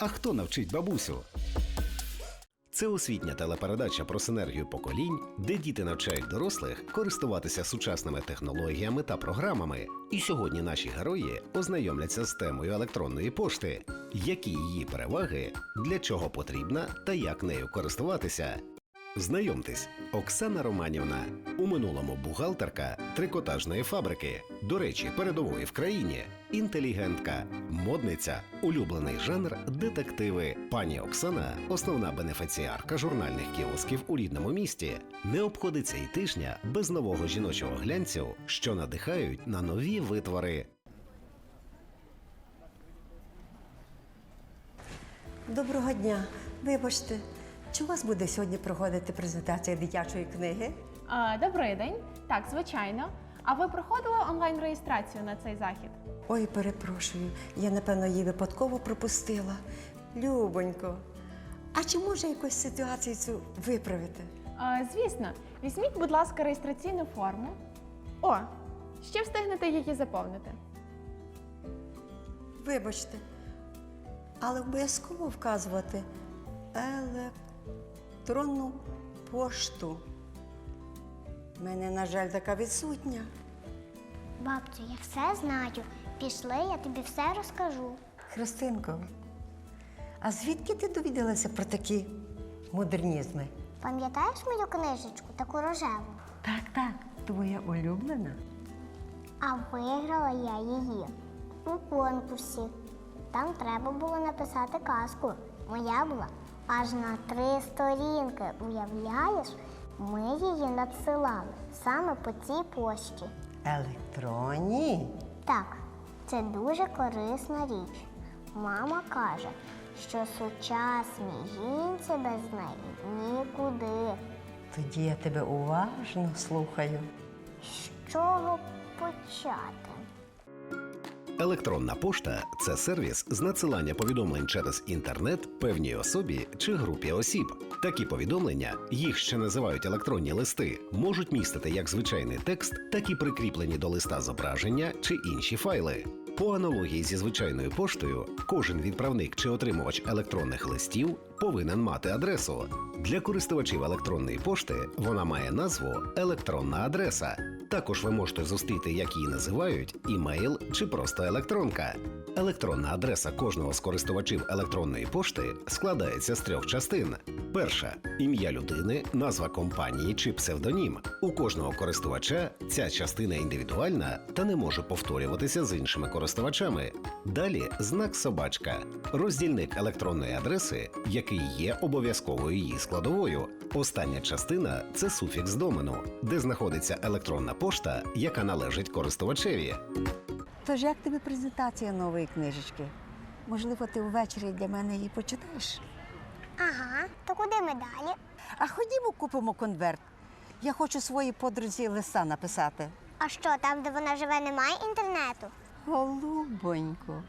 А хто навчить бабусю? Це освітня телепередача про синергію поколінь, де діти навчають дорослих користуватися сучасними технологіями та програмами. І сьогодні наші герої ознайомляться з темою електронної пошти, які її переваги, для чого потрібна та як нею користуватися. Знайомтесь, Оксана Романівна, у минулому бухгалтерка трикотажної фабрики, до речі, передової в країні, інтелігентка, модниця, улюблений жанр детективи. Пані Оксана, основна бенефіціарка журнальних кіосків у рідному місті, не обходиться й тижня без нового жіночого глянцю, що надихають на нові витвори. Доброго дня. Вибачте, чи у вас буде сьогодні проходити презентація дитячої книги? А, Добрий день. Так, звичайно. А ви проходили онлайн-реєстрацію на цей захід? Ой, перепрошую, я напевно її випадково пропустила. Любонько, а чи може якось ситуацію цю виправити? А, Звісно, візьміть, будь ласка, реєстраційну форму. О, ще встигнете її заповнити. Вибачте, але обов'язково вказувати електронну пошту. У мене, на жаль, така відсутня. Бабцю, я все знаю. Пішли, я тобі все розкажу. Христинко, а звідки ти довідалася про такі модернізми? Пам'ятаєш мою книжечку, таку рожеву? Так, так, твоя улюблена. А виграла я її у конкурсі. Там треба було написати казку. Моя була аж на три сторінки. Уявляєш, ми її надсилали саме по цій пошті. Електронні? Так, це дуже корисна річ. Мама каже, що сучасній жінці без неї нікуди. Тоді я тебе уважно слухаю. З чого почати? Електронна пошта це сервіс з надсилання повідомлень через інтернет певній особі чи групі осіб. Такі повідомлення, їх ще називають електронні листи, можуть містити як звичайний текст, так і прикріплені до листа зображення чи інші файли. По аналогії зі звичайною поштою, кожен відправник чи отримувач електронних листів повинен мати адресу. Для користувачів електронної пошти вона має назву електронна адреса. Також ви можете зустріти, як її називають, імейл чи просто електронка. Електронна адреса кожного з користувачів електронної пошти складається з трьох частин: перша ім'я людини, назва компанії чи псевдонім. У кожного користувача ця частина індивідуальна та не може повторюватися з іншими користувачами. Далі знак собачка, роздільник електронної адреси, який є обов'язковою її складовою. Остання частина це суфікс домену, де знаходиться електронна пошта, яка належить користувачеві. Тож як тобі презентація нової книжечки? Можливо, ти ввечері для мене її почитаєш? Ага, то куди ми далі? А ходімо, купимо конверт. Я хочу своїй подрузі листа написати. А що, там, де вона живе, немає інтернету? Голубонько,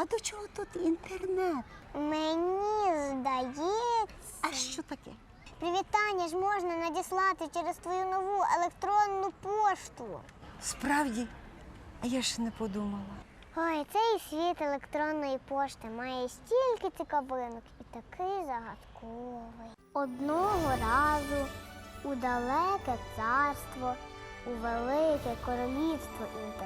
а до чого тут інтернет? Мені здається. А що таке? Привітання ж можна надіслати через твою нову електронну пошту. Справді, а я ж не подумала. Ой, цей світ електронної пошти має стільки цікавинок і такий загадковий. Одного разу у далеке царство, у велике королівство інтернет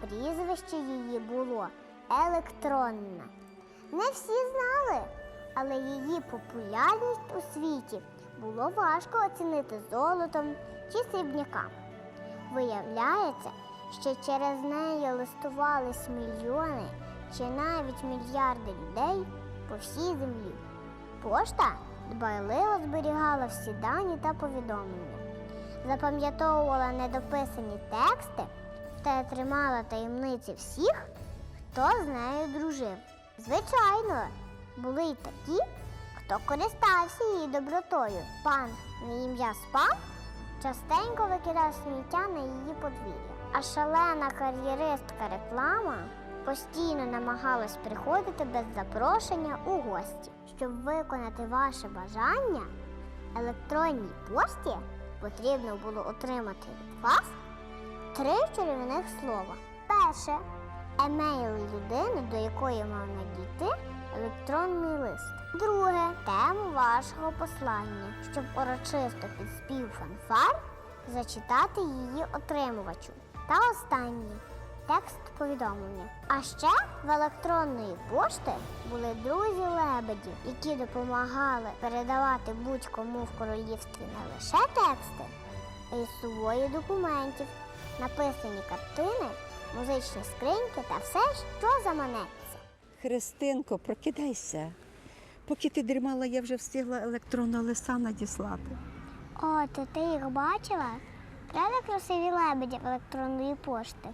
прізвище її було електронна. Не всі знали, але її популярність у світі було важко оцінити золотом чи срібняками. Виявляється, що через неї листувались мільйони чи навіть мільярди людей по всій землі. Пошта дбайливо зберігала всі дані та повідомлення, запам'ятовувала недописані тексти та тримала таємниці всіх, хто з нею дружив. Звичайно, були й такі, хто користався її добротою. Пан на ім'я Спам частенько викидав сміття на її подвір'я. А шалена кар'єристка реклама постійно намагалась приходити без запрошення у гості. Щоб виконати ваше бажання, електронній пошті потрібно було отримати від вас три чарівних слова. Перше емейл людини, до якої мав надійти електронний лист. Друге тему вашого послання, щоб урочисто під спів фанфар зачитати її отримувачу. Та останнє текст повідомлення. А ще в електронної пошти були друзі лебеді, які допомагали передавати будь-кому в королівстві не лише тексти, а й собою документів, написані картини, музичні скриньки та все, що заманеться. Христинко, прокидайся. Поки ти дрімала, я вже встигла електронного листа надіслати. О, то ти їх бачила? Правда красиві лебеді електронної пошти?